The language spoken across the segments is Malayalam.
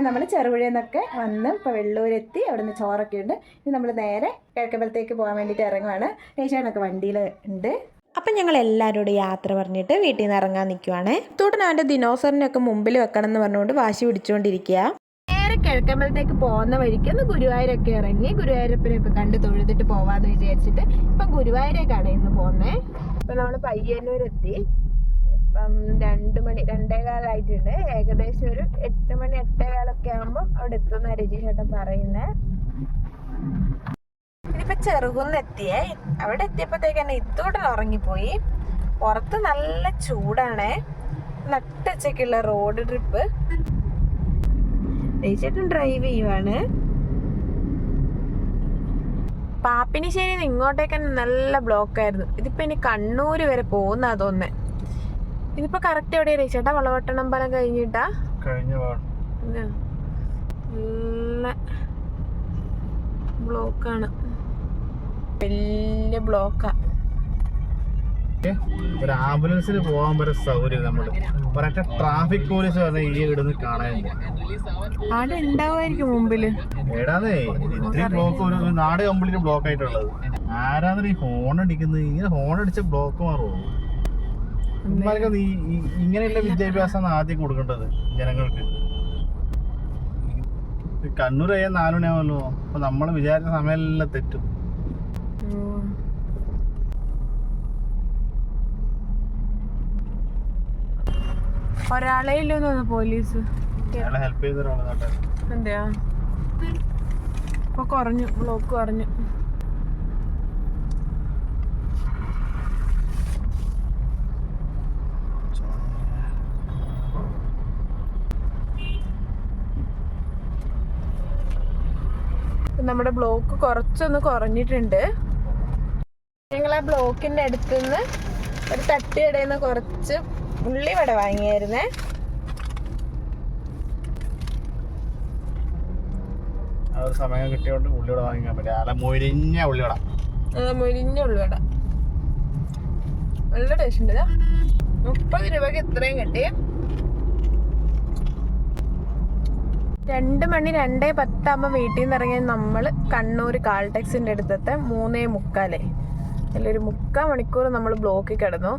അപ്പം നമ്മൾ ചെറുപുഴയിൽ നിന്നൊക്കെ വന്ന് ഇപ്പോൾ വെള്ളൂരെത്തി അവിടെ നിന്ന് ചോറൊക്കെ ഉണ്ട്. ഇനി നമ്മൾ നേരെ കിഴക്കമ്പലത്തേക്ക് പോകാൻ വേണ്ടിയിട്ട് ഇറങ്ങുവാണ്. ഏഷ്യാനൊക്കെ വണ്ടിയിൽ ഉണ്ട്. അപ്പം ഞങ്ങൾ എല്ലാവരോടും യാത്ര പറഞ്ഞിട്ട് വീട്ടിൽ നിന്ന് ഇറങ്ങാൻ നിൽക്കുവാണ്. തുടർന്ന് അവന്റെ ദിനോസറിനൊക്കെ മുമ്പിൽ വെക്കണം എന്ന് പറഞ്ഞുകൊണ്ട് വാശി പിടിച്ചുകൊണ്ടിരിക്കുക. നേരെ കിഴക്കമ്പലത്തേക്ക് പോകുന്ന വഴിക്ക് ഒന്ന് ഗുരുവായൂരൊക്കെ ഇറങ്ങി ഗുരുവായൂരപ്പനെയൊക്കെ കണ്ട് തൊഴുതിട്ട് പോവാന്ന് വിചാരിച്ചിട്ട് ഇപ്പം ഗുരുവായൂരേക്കാണ് ഇന്ന് പോകുന്നത്. ഇപ്പം നമ്മൾ പയ്യന്നൂരെത്തി. ഇപ്പം രണ്ട് മണി രണ്ടേകാലായിട്ടുണ്ട് ഏകദേശം ഒരു എട്ട് മണി എട്ടേകാലൊക്കെ ആകുമ്പോൾ അവിടെ എത്തുന്ന രജി ചേട്ടൻ പറയുന്നത് ഇതിപ്പോ ചെറുകുന്ന് എത്തിയേ. അവിടെ എത്തിയപ്പോഴത്തേക്ക് തന്നെ ഇത്തോടെ ഉറങ്ങിപ്പോയി. പുറത്ത് നല്ല ചൂടാണേ. നട്ടച്ചക്കുള്ള റോഡ് ട്രിപ്പ്. ചേട്ടൻ ഡ്രൈവ് ചെയ്യുവാണ്. പാപ്പിനിശ്ശേരി ഇങ്ങോട്ടേക്ക് തന്നെ നല്ല ബ്ലോക്ക് ആയിരുന്നു. ഇതിപ്പോ ഇനി കണ്ണൂര് വരെ പോകുന്ന തോന്നേ ഇതിപ്പോ കറക്റ്റ് എവിടെയാ? ചേട്ടാ വളവട്ടണം പാലം കഴിഞ്ഞിട്ടാ? കഴിഞ്ഞ നല്ല ബ്ലോക്കാണ്. വലിയ ബ്ലോക്കാ. ഒരു ആംബുലൻസിന് പോകാൻ വരെ സൗകര്യം നമ്മൾ. ഒരൊക്കെ ട്രാഫിക് പോലീസ് വന്ന ഈ ഇടുന്ന് അവിടെ ഉണ്ടാവുമായിരിക്കും മുമ്പിൽ. ഏടാന്നേ ഇത്രയും ബ്ലോക്ക് ഒരു നാട് കംപ്ലീറ്റ് ബ്ലോക്ക് ആയിട്ടുള്ളത് ആരാന്നൊരു ഈ ഹോൺ അടിക്കുന്നത്? ഇങ്ങനെ ഹോൺ അടിച്ച ബ്ലോക്ക് മാറുമോ ഈ- ഇങ്ങനെയുള്ള വിദ്യാഭ്യാസമാണ് ആദ്യം കൊടുക്കേണ്ടത് ജനങ്ങൾക്ക്. കണ്ണൂർ കഴിയാൻ നാലുമണിയാവല്ലോ അപ്പൊ നമ്മൾ വിചാരിച്ച സമയമെല്ലാം തെറ്റും. ഒരാളെ ഇല്ലെന്ന് പോലീസ്. ഹെൽപ്പ് നാട്ടുകാർ എന്തെയാ? ഇപ്പൊ കുറഞ്ഞു ബ്ലോക്ക് കുറഞ്ഞു. നമ്മുടെ ബ്ലോക്ക് കുറച്ചൊന്ന് കുറഞ്ഞിട്ടുണ്ട്. ഞങ്ങൾ ആ ബ്ലോക്കിന്റെ അടുത്തുനിന്ന് ഒരു തട്ടുകടയിൽ നിന്ന് കുറച്ച് ഉള്ളിവട വാങ്ങിയായിരുന്നേ. ഒരു സമയം കിട്ടിയോണ്ട് ഉള്ളിയോടെ വാങ്ങിക്കാൻ പറ്റില്ല. അല്ല മൊരിഞ്ഞ ഉള്ളിയോട ആ, മൊരിഞ്ഞ ഉള്ളിവട നല്ല ടേസ്റ്റ് ഉണ്ട്. മുപ്പത് രൂപക്ക് ഇത്രയും കിട്ടി. രണ്ട് മണി രണ്ടേ പത്താകുമ്പോ വീട്ടിൽ നിന്ന് ഇറങ്ങിയ നമ്മൾ കണ്ണൂർ കാൾടെക്സിന്റെ അടുത്തത്തെ മൂന്നേ മുക്കാലേ. അതിലൊരു മുക്കാൽ മണിക്കൂർ നമ്മൾ ബ്ലോക്കിൽ കിടന്നു.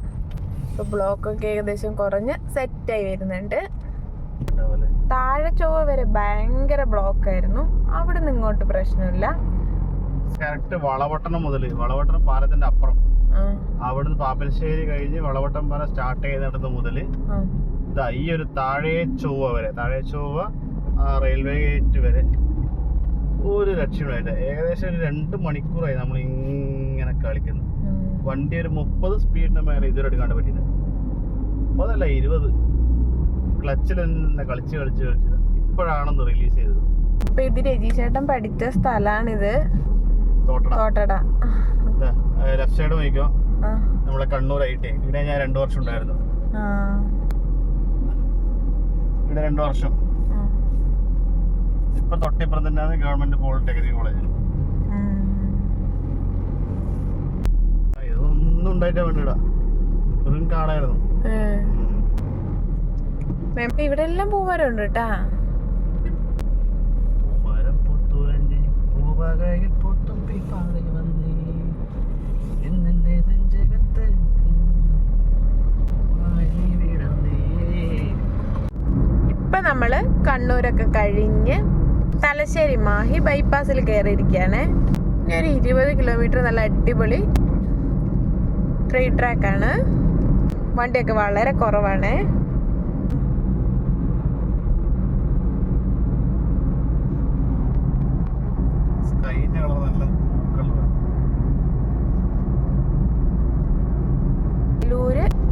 ഇപ്പൊ ബ്ലോക്കൊക്കെ ഏകദേശം കുറഞ്ഞ് സെറ്റായി വരുന്നുണ്ട്. താഴെ ചൊവ്വ വരെ ഭയങ്കര ബ്ലോക്ക് ആയിരുന്നു അവിടെ നിന്ന് ഇങ്ങോട്ട് പ്രശ്നമില്ല. കറക്റ്റ് വളവട്ടണം മുതൽ വളവട്ടണം പാലത്തിന്റെ അപ്പുറം. അവിടുന്ന് പാപ്പൽശ്ശേരി കഴിഞ്ഞ് വളവട്ടം പാലം സ്റ്റാർട്ട് ചെയ്തിടത്ത് മുതൽ ഇതാ ഈ ഒരു താഴെ ചൊവ്വ വരെ താഴെ ചൊവ്വ ആ റെയിൽവേ ഗേറ്റ് വരെ ഒരു രക്ഷയുണ്ടായിട്ട് ഏകദേശം ഒരു രണ്ട് മണിക്കൂറായി നമ്മൾ ഇങ്ങനെ കളിക്കുന്നത് വണ്ടി ഒരു മുപ്പത് സ്പീഡിന് മേലെ ഇതുവരെ എടുക്കാണ്ട് പറ്റിയത് മുപ്പതല്ല ഇരുപത്. ക്ലച്ചിൽ തന്നെ കളിച്ച് കളിച്ച് കളിച്ചത് ഇപ്പോഴാണെന്ന് റിലീസ് ചെയ്തത്. അപ്പൊ ഇത് രജീഷേട്ടൻ പഠിച്ച സ്ഥലാണിത്. തോട്ടട. ലെഫ്റ്റ് സൈഡ് നോക്കിക്കോ. നമ്മളെ കണ്ണൂർ ഐ ടി ഇവിടെ ഞാൻ രണ്ടു വർഷം ഉണ്ടായിരുന്നു. ഇവിടെ രണ്ടു വർഷം. ഇപ്പൊ തൊട്ടിപ്പുറം തന്നെയാണ് ഗവൺമെന്റ് പോളിടെക്നിക് കോളേജ്. ഇതൊന്നും ഉണ്ടായിട്ടാ വേണ്ടിടാ. ഏ. മെമ്പ ഇവിടെ എല്ലാം പൂമരമുണ്ട് കേട്ടാ പൂവകയിൽ വന്നേ. എന്നെ ജഗത്ത് ഇപ്പൊ നമ്മൾ കണ്ണൂരൊക്കെ കഴിഞ്ഞ് തലശ്ശേരി മാഹി ബൈപ്പാസിൽ കയറിയിരിക്കുകയാണ്. ഇനി ഒരു ഇരുപത് കിലോമീറ്റർ നല്ല അടിപൊളി ട്രെയിൻ ട്രാക്കാണ് വണ്ടിയൊക്കെ വളരെ കുറവാണ്.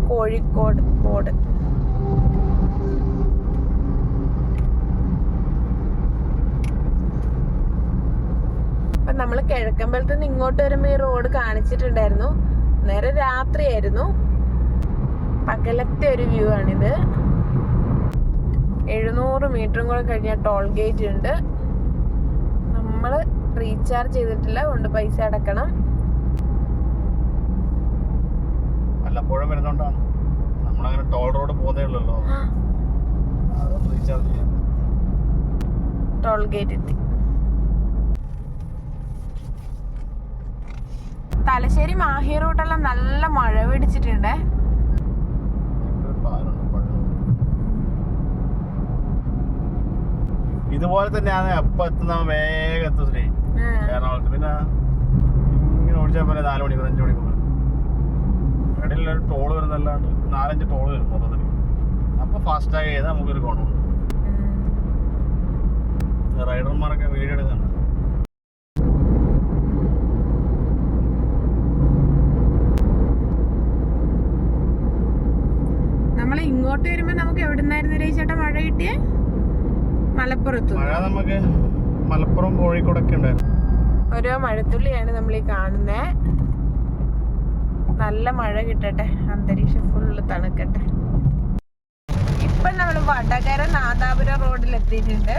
കോഴിക്കോട് കോട് കിഴക്കമ്പലത്തിൽ കിഴക്കമ്പലത്ത് നിന്ന് ഇങ്ങോട്ട് വരുമ്പോൾ ഈ റോഡ് കാണിച്ചിട്ടുണ്ടായിരുന്നു. നേരെ രാത്രിയായിരുന്നു. പകലത്തെ ഒരു വ്യൂ ആണിത്. എഴുന്നൂറ് മീറ്ററും കൂടെ കഴിഞ്ഞ ടോൾ ഗേറ്റ് ഉണ്ട്. നമ്മൾ റീചാർജ് ചെയ്തിട്ടില്ല കൊണ്ട് പൈസ അടക്കണം. വല്ലപ്പോഴും വരുന്നോണ്ടാണ്. നമ്മളങ്ങനെ ടോൾ റോഡ് പോകുന്നേ ഉള്ളല്ലോ. അതൊന്ന് റീചാർജ് ചെയ്യാം. ടോൾ ഗേറ്റ് എത്തി. തലശ്ശേരി മാഹി റൂട്ടെല്ലാം നല്ല മഴ പിടിച്ചിട്ടുണ്ട്. ഇതുപോലെ തന്നെയാണ് എപ്പോ എത്തുന്ന വേഗം എത്തും ശ്രീ. എറണാകുളത്ത്. പിന്നെ ഇങ്ങനെ ഓടിച്ചാൽ പോലെ നാല് മണിക്കൂർ അഞ്ച് മണിക്കൂർ. ഇടയിൽ ഒരു ടോൾ വരുന്നല്ലാണ്ട് നാലഞ്ച് ടോൾ വരും മൊത്തത്തിൽ അപ്പൊ ഫാസ്റ്റാഗ് ചെയ്താൽ നമുക്കൊരു ഗുണമുണ്ട്. റൈഡർമാരൊക്കെ വീഡിയോ എടുക്കുന്നുണ്ട്. നമ്മൾ ഇങ്ങോട്ട് വരുമ്പോ നമുക്ക് എവിടുന്നായിരുന്നു രേച്ചേട്ട മഴ കിട്ടിയേ? മലപ്പുറത്ത്. മഴ നമുക്ക് മലപ്പുറം കോഴിക്കോടൊക്കെ ഉണ്ടായിരുന്നു. ഓരോ മഴത്തുള്ളിയാണ് നമ്മൾ ഈ കാണുന്നേ. നല്ല മഴ കിട്ടട്ടെ അന്തരീക്ഷം ഫുള്ള് തണുക്കട്ടെ. ഇപ്പൊ നമ്മൾ വടകര നാദാപുര റോഡിൽ എത്തിയിട്ടുണ്ട്.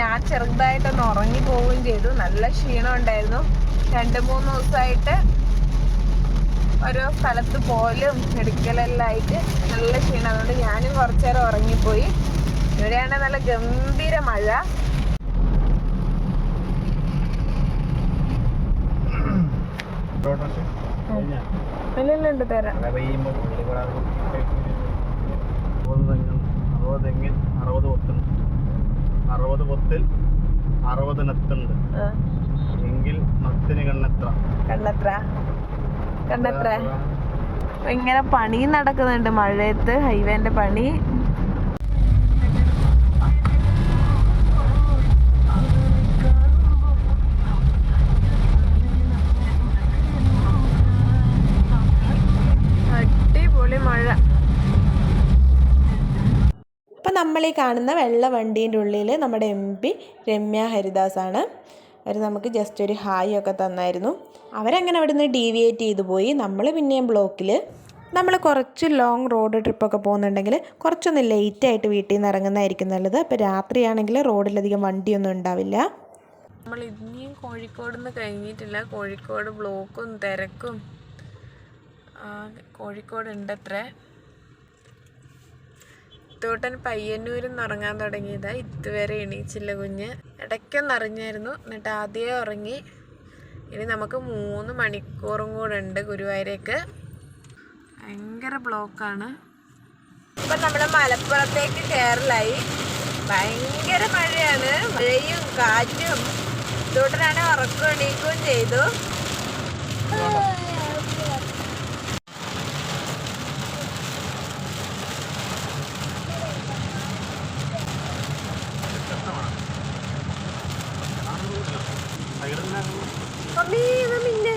ഞാൻ ചെറുതായിട്ടൊന്ന് ഉറങ്ങി പോവുകയും ചെയ്തു. നല്ല ക്ഷീണം ഉണ്ടായിരുന്നു. രണ്ട് മൂന്ന് ദിവസമായിട്ട് ഓരോ സ്ഥലത്ത് പോലും എടുക്കലെല്ലാം ആയിട്ട് നല്ല ക്ഷീണം. അതുകൊണ്ട് ഞാനും കുറച്ചു നേരം ഉറങ്ങിപ്പോയി. ഇവിടെയാണ് നല്ല ഗംഭീര മഴ. തരാം. അറുപത് തെങ്ങിൽ അറുപത് പൊത്തുണ്ട് അറുപത് പൊത്തിൽ അറുപത് നെത്തുണ്ട്. എങ്കിൽ നത്തിന് കണ്ണെത്ര. കണ്ടെത്ര കണ്ടെത്ര? ഇങ്ങനെ പണി നടക്കുന്നുണ്ട് മഴയത്ത് ഹൈവേന്റെ പണി. നമ്മൾ ഈ കാണുന്ന വെള്ള വണ്ടീന്റെ ഉള്ളിൽ നമ്മുടെ എം പി രമ്യ ഹരിദാസ് ആണ് അവർ നമുക്ക് ജസ്റ്റ് ഒരു ഹായ് ഒക്കെ തന്നായിരുന്നു. അവരങ്ങനെ അവിടെ നിന്ന് ഡീവിയേറ്റ് ചെയ്തു പോയി. നമ്മൾ പിന്നെയും ബ്ലോക്കിൽ നമ്മൾ കുറച്ച് ലോങ് റോഡ് ട്രിപ്പൊക്കെ പോകുന്നുണ്ടെങ്കിൽ കുറച്ചൊന്ന് ലേറ്റായിട്ട് വീട്ടിൽ നിന്ന് ഇറങ്ങുന്നതായിരിക്കും നല്ലത്. അപ്പോൾ രാത്രിയാണെങ്കിൽ റോഡിലധികം വണ്ടിയൊന്നും ഉണ്ടാവില്ല. നമ്മൾ ഇനിയും കോഴിക്കോട് നിന്ന് കഴിഞ്ഞിട്ടില്ല. കോഴിക്കോട് ബ്ലോക്കും തിരക്കും. കോഴിക്കോട് ഉണ്ട് അത്ര തോട്ടൻ പയ്യന്നൂരിൽ നിന്ന് ഉറങ്ങാൻ തുടങ്ങിയതാ ഇതുവരെ എണീച്ചില്ല കുഞ്ഞ്. ഇടയ്ക്കൊന്ന് അറിഞ്ഞായിരുന്നു. എന്നിട്ട് ആദ്യമേ ഉറങ്ങി. ഇനി നമുക്ക് മൂന്ന് മണിക്കൂറും കൂടെ ഉണ്ട് ഗുരുവായൂരേക്ക്. ഭയങ്കര ബ്ലോക്കാണ്. ഇപ്പം നമ്മൾ മലപ്പുറത്തേക്ക് കയറലായി ഭയങ്കര മഴയാണ്. മഴയും കാറ്റും. ഇതോട്ടനാണ് ഉറക്കം എണീക്കുകയും ചെയ്തു മമ്മി ഇത് മിന്നെ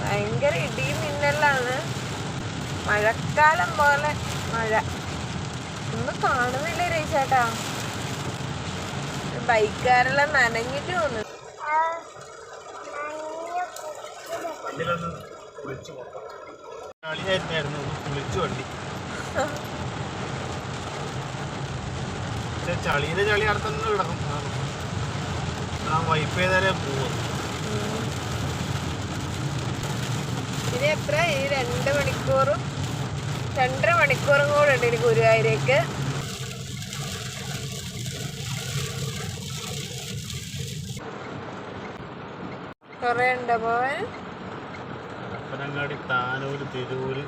ഭയങ്കര ഇടിയും മിന്നലാണ് മഴക്കാലം പോലെ മഴ. ഒന്നും കാണുന്നില്ല രേശേട്ടാ ബൈക്കാരെല്ലാം നനഞ്ഞിട്ട് വന്നു. വണ്ടിയിലൊന്ന് കുളിച്ചു പോകാം ചളിയായിരുന്നു കുളിച്ചു വണ്ടി. പക്ഷെ ചളിയിലെ ചളി അവിടെ കിടക്കും. ആ വൈപ്പ് ചെയ്താലേ പോവും. ഇനി എത്ര ഈ രണ്ട് മണിക്കൂറും രണ്ടര മണിക്കൂറും കൂടെ ഉണ്ട് ഇനി ഗുരുവായൂരേക്ക്. കൊറേ ഉണ്ടോ പോവാൻ തിരൂര്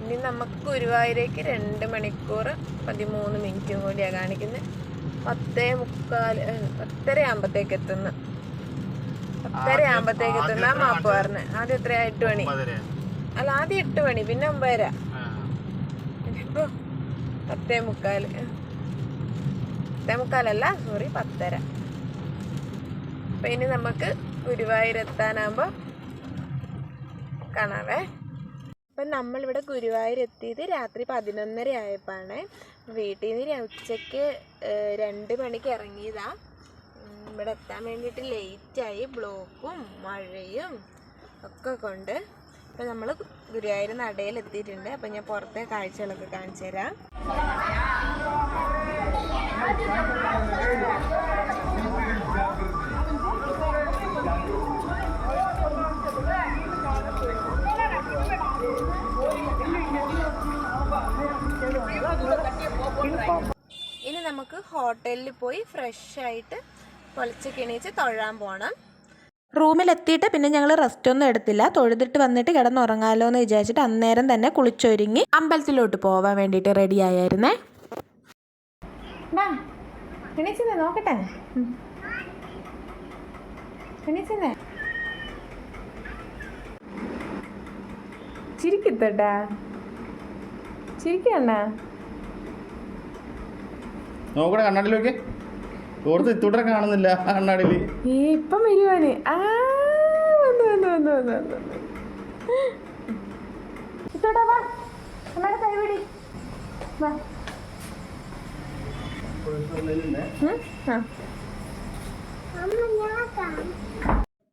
ഇനി നമുക്ക് ഗുരുവായൂരേക്ക് രണ്ട് മണിക്കൂർ പതിമൂന്ന് മിനിറ്റും കൂടിയാണ് കാണിക്കുന്നത് പത്തേ മുക്കാൽ പത്തര ആകുമ്പത്തേക്ക് എത്തുന്ന. പത്തര ആകുമ്പത്തേക്ക് എത്തുന്ന മാപ്പ്? പറഞ്ഞ്. ആദ്യം എത്ര എട്ട് മണി. അല്ല ആദ്യം എട്ട് മണി പിന്നെ ഒമ്പതര. പത്തേ മുക്കാൽ പത്തേ മുക്കാലല്ല സോറി പത്തര. അപ്പൊ ഇനി നമുക്ക് ഗുരുവായൂർ എത്താനാകുമ്പോ കാണാവേ. അപ്പം നമ്മളിവിടെ ഗുരുവായൂർ എത്തിയത് രാത്രി പതിനൊന്നര ആയപ്പോഴാണ് വീട്ടിൽ നിന്ന് ഉച്ചയ്ക്ക് രണ്ട് മണിക്ക് ഇറങ്ങിയതാ. ഇവിടെ എത്താൻ വേണ്ടിയിട്ട് ലേറ്റായി. ബ്ലോക്കും മഴയും ഒക്കെ കൊണ്ട് അപ്പോൾ നമ്മൾ ഗുരുവായൂർ നടയിൽ എത്തിയിട്ടുണ്ട് അപ്പം ഞാൻ പുറത്തെ കാഴ്ചകളൊക്കെ കാണിച്ചു തരാം നമുക്ക് ഹോട്ടലിൽ പോയി ഫ്രഷ് ആയിട്ട് പൊളിച്ച് കിണീച്ച് തൊഴാൻ പോകണം റൂമിലെത്തിയിട്ട് പിന്നെ ഞങ്ങൾ റെസ്റ്റ് ഒന്നും എടുത്തില്ല. തൊഴുതിട്ട് വന്നിട്ട് കിടന്നുറങ്ങാലോ എന്ന് വിചാരിച്ചിട്ട് അന്നേരം തന്നെ കുളിച്ചൊരുങ്ങി അമ്പലത്തിലോട്ട് പോവാൻ വേണ്ടിയിട്ട് റെഡി ആയായിരുന്നേ വാ എണീച്ചെന്നേ നോക്കട്ടെ. എണീച്ചെന്നേ ചിരിക്കത്തട്ടാ ചിരിക്കണ്ണ നോക്കണേ കണ്ണാടിയിലൊക്കെ ഓർത്ത് ഇത്തൂട്ടരെ കാണുന്നില്ല കണ്ണാടിയിൽ. ഇപ്പം വരുവാന്. ഇത്തോടാ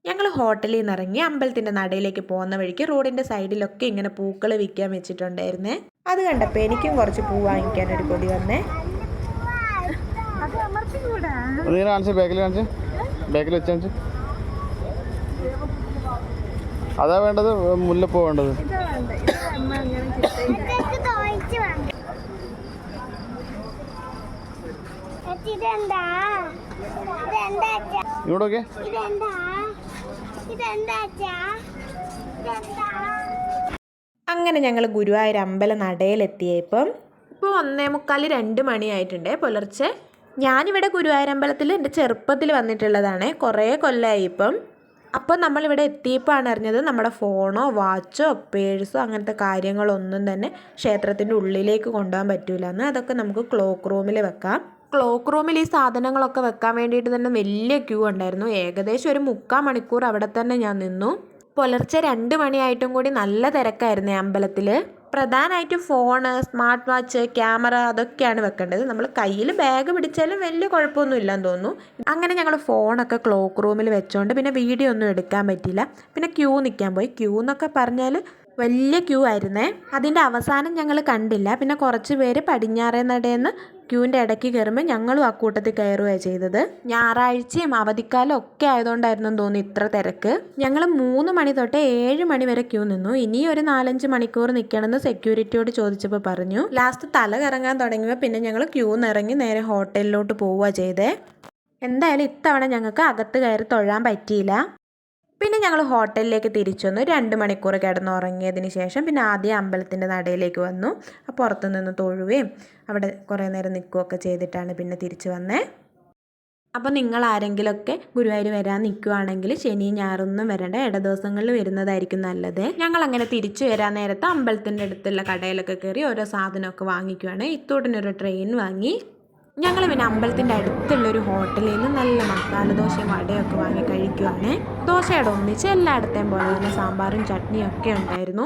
ഞങ്ങൾ ഹോട്ടലിൽ നിന്ന് ഇറങ്ങി അമ്പലത്തിന്റെ നടയിലേക്ക് പോകുന്ന വഴിക്ക് റോഡിന്റെ സൈഡിലൊക്കെ ഇങ്ങനെ പൂക്കൾ വിൽക്കാൻ വെച്ചിട്ടുണ്ടായിരുന്നേ. അത് കണ്ടപ്പോൾ എനിക്കും കുറച്ച് പൂ വാങ്ങിക്കാനൊരു കൊതി വന്നേ. നീ കാണിച്ച് ബാക്കിൽ കാണിച്ച്. ബാക്കിൽ വെച്ച് കാണിച്ച്. അതാ വേണ്ടത്? മുല്ലപ്പൂ വേണ്ടത്. ഇവിടെ നോക്കിയേ. അങ്ങനെ ഞങ്ങൾ ഗുരുവായൂർ അമ്പല നടയിലെത്തിയപ്പം ഇപ്പോൾ ഒന്നേ മുക്കാൽ രണ്ട് മണിയായിട്ടുണ്ട് പുലർച്ചെ. ഞാനിവിടെ ഗുരുവായൂരമ്പലത്തിൽ എന്റെ ചെറുപ്പത്തിൽ വന്നിട്ടുള്ളതാണ്. കുറേ കൊല്ലമായി ഇപ്പം. അപ്പോൾ നമ്മളിവിടെ എത്തിയപ്പോഴാണ് അറിഞ്ഞത് നമ്മുടെ ഫോണോ വാച്ചോ പേഴ്സോ അങ്ങനത്തെ കാര്യങ്ങളൊന്നും തന്നെ ക്ഷേത്രത്തിന്റെ ഉള്ളിലേക്ക് കൊണ്ടുപോകാൻ പറ്റൂല എന്ന്. അതൊക്കെ നമുക്ക് ക്ലോക്ക് റൂമിൽ വെക്കാം. ക്ലോക്ക് റൂമിൽ ഈ സാധനങ്ങളൊക്കെ വെക്കാൻ വേണ്ടിയിട്ട് തന്നെ വലിയ ക്യൂ ഉണ്ടായിരുന്നു. ഏകദേശം ഒരു മുക്കാൽ മണിക്കൂർ അവിടെ തന്നെ ഞാൻ നിന്നു. പുലർച്ചെ രണ്ട് മണിയായിട്ടും കൂടി നല്ല തിരക്കായിരുന്നു അമ്പലത്തിൽ. പ്രധാനമായിട്ടും ഫോണ് സ്മാർട്ട് വാച്ച് ക്യാമറ അതൊക്കെയാണ് വെക്കേണ്ടത്. നമ്മൾ കയ്യിൽ ബാഗ് പിടിച്ചാലും വലിയ കുഴപ്പമൊന്നും ഇല്ലെന്ന് തോന്നുന്നു. അങ്ങനെ ഞങ്ങൾ ഫോണൊക്കെ ക്ലോക്ക് റൂമിൽ വെച്ചോണ്ട് പിന്നെ വീഡിയോ ഒന്നും എടുക്കാൻ പറ്റില്ല പിന്നെ ക്യൂ നിൽക്കാൻ പോയി. ക്യൂ എന്നൊക്കെ പറഞ്ഞാൽ വലിയ ക്യൂ ആയിരുന്നേ. അതിന്റെ അവസാനം ഞങ്ങൾ കണ്ടില്ല. പിന്നെ കുറച്ച് പേര് പടിഞ്ഞാറേ നടയെന്ന് ക്യൂവിന്റെ ഇടയ്ക്ക് കയറുമ്പോൾ ഞങ്ങളും ആ കൂട്ടത്തിൽ കയറുകയാണ് ചെയ്തത്. ഞായറാഴ്ചയും അവധിക്കാലം ഒക്കെ ആയതുകൊണ്ടായിരുന്നു തോന്നുന്നു ഇത്ര തിരക്ക്. ഞങ്ങൾ മൂന്ന് മണി തൊട്ട് ഏഴ് മണി വരെ ക്യൂ നിന്നു. ഇനി ഒരു നാലഞ്ച് മണിക്കൂർ നിൽക്കണമെന്ന് സെക്യൂരിറ്റിയോട് ചോദിച്ചപ്പോൾ പറഞ്ഞു ലാസ്റ്റ് തല കറങ്ങാൻ തുടങ്ങിയപ്പോൾ പിന്നെ ഞങ്ങൾ ക്യൂ നിറങ്ങി നേരെ ഹോട്ടലിലോട്ട് പോവുക ചെയ്തേ. എന്തായാലും ഇത്തവണ ഞങ്ങൾക്ക് അകത്ത് കയറി തൊഴാൻ പറ്റിയില്ല. പിന്നെ ഞങ്ങൾ ഹോട്ടലിലേക്ക് തിരിച്ചു വന്നു. രണ്ട് മണിക്കൂർ കിടന്നുറങ്ങിയതിന് ശേഷം പിന്നെ ആദ്യം അമ്പലത്തിന്റെ നടയിലേക്ക് വന്നു. പുറത്തു നിന്ന് തൊഴുകയും അവിടെ കുറേ നേരം നിൽക്കുകയൊക്കെ ചെയ്തിട്ടാണ് പിന്നെ തിരിച്ചു വന്നേ. അപ്പോൾ നിങ്ങൾ ആരെങ്കിലുമൊക്കെ ഗുരുവായൂർ വരാൻ നിൽക്കുവാണെങ്കിൽ ശനി ഞായറൊന്നും വരേണ്ട. ഇട ദിവസങ്ങളിൽ വരുന്നതായിരിക്കും നല്ലത്. ഞങ്ങൾ അങ്ങനെ തിരിച്ചു വരാൻ നേരത്ത് അമ്പലത്തിന്റെ അടുത്തുള്ള കടയിലൊക്കെ കയറി ഓരോ സാധനമൊക്കെ വാങ്ങിക്കുവാണ്. ഇത്തോട്ടിനൊരു ട്രെയിൻ വാങ്ങി. ഞങ്ങൾ പിന്നെ അമ്പലത്തിന്റെ അടുത്തുള്ളൊരു ഹോട്ടലിൽ നിന്ന് നല്ല മസാല ദോശയും വടയൊക്കെ വാങ്ങി കഴിക്കുവാണ്. ദോശയുടെ ഒന്നിച്ച് എല്ലായിടത്തെയും പോലെ തന്നെ സാമ്പാറും ചട്നിയും ഒക്കെ ഉണ്ടായിരുന്നു.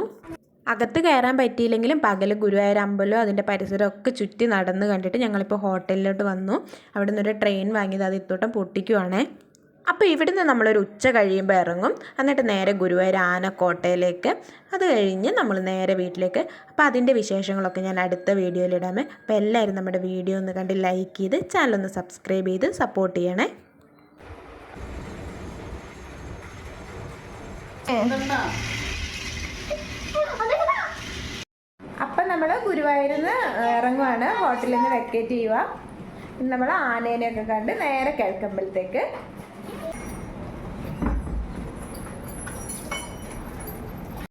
അകത്ത് കയറാൻ പറ്റിയില്ലെങ്കിലും പകൽ ഗുരുവായൂർ അമ്പലവും അതിന്റെ പരിസരം ഒക്കെ ചുറ്റി നടന്ന് കണ്ടിട്ട് ഞങ്ങളിപ്പോൾ ഹോട്ടലിലോട്ട് വന്നു. അവിടെ നിന്നൊരു ട്രെയിൻ വാങ്ങിയത് അത് ഇത്തോട്ടം പൊട്ടിക്കുവാണേ. അപ്പോൾ ഇവിടുന്ന് നമ്മളൊരു ഉച്ച കഴിയുമ്പോൾ ഇറങ്ങും. എന്നിട്ട് നേരെ ഗുരുവായൂർ ആനക്കോട്ടയിലേക്ക്. അത് കഴിഞ്ഞ് നമ്മൾ നേരെ വീട്ടിലേക്ക്. അപ്പോൾ അതിന്റെ വിശേഷങ്ങളൊക്കെ ഞാൻ അടുത്ത വീഡിയോയിലിടാമേ അപ്പോൾ എല്ലാവരും നമ്മുടെ വീഡിയോ ഒന്ന് കണ്ട് ലൈക്ക് ചെയ്ത് ചാനൽ ഒന്ന് സബ്സ്ക്രൈബ് ചെയ്ത് സപ്പോർട്ട് ചെയ്യണേ. അപ്പം നമ്മൾ ഗുരുവായൂരിൽ നിന്ന് ഇറങ്ങുവാണ്. ഹോട്ടലിൽ നിന്ന് വെക്കേറ്റ് ചെയ്യുക നമ്മൾ ആനേനെയൊക്കെ കണ്ട് നേരെ കിഴക്കമ്പലത്തേക്ക്.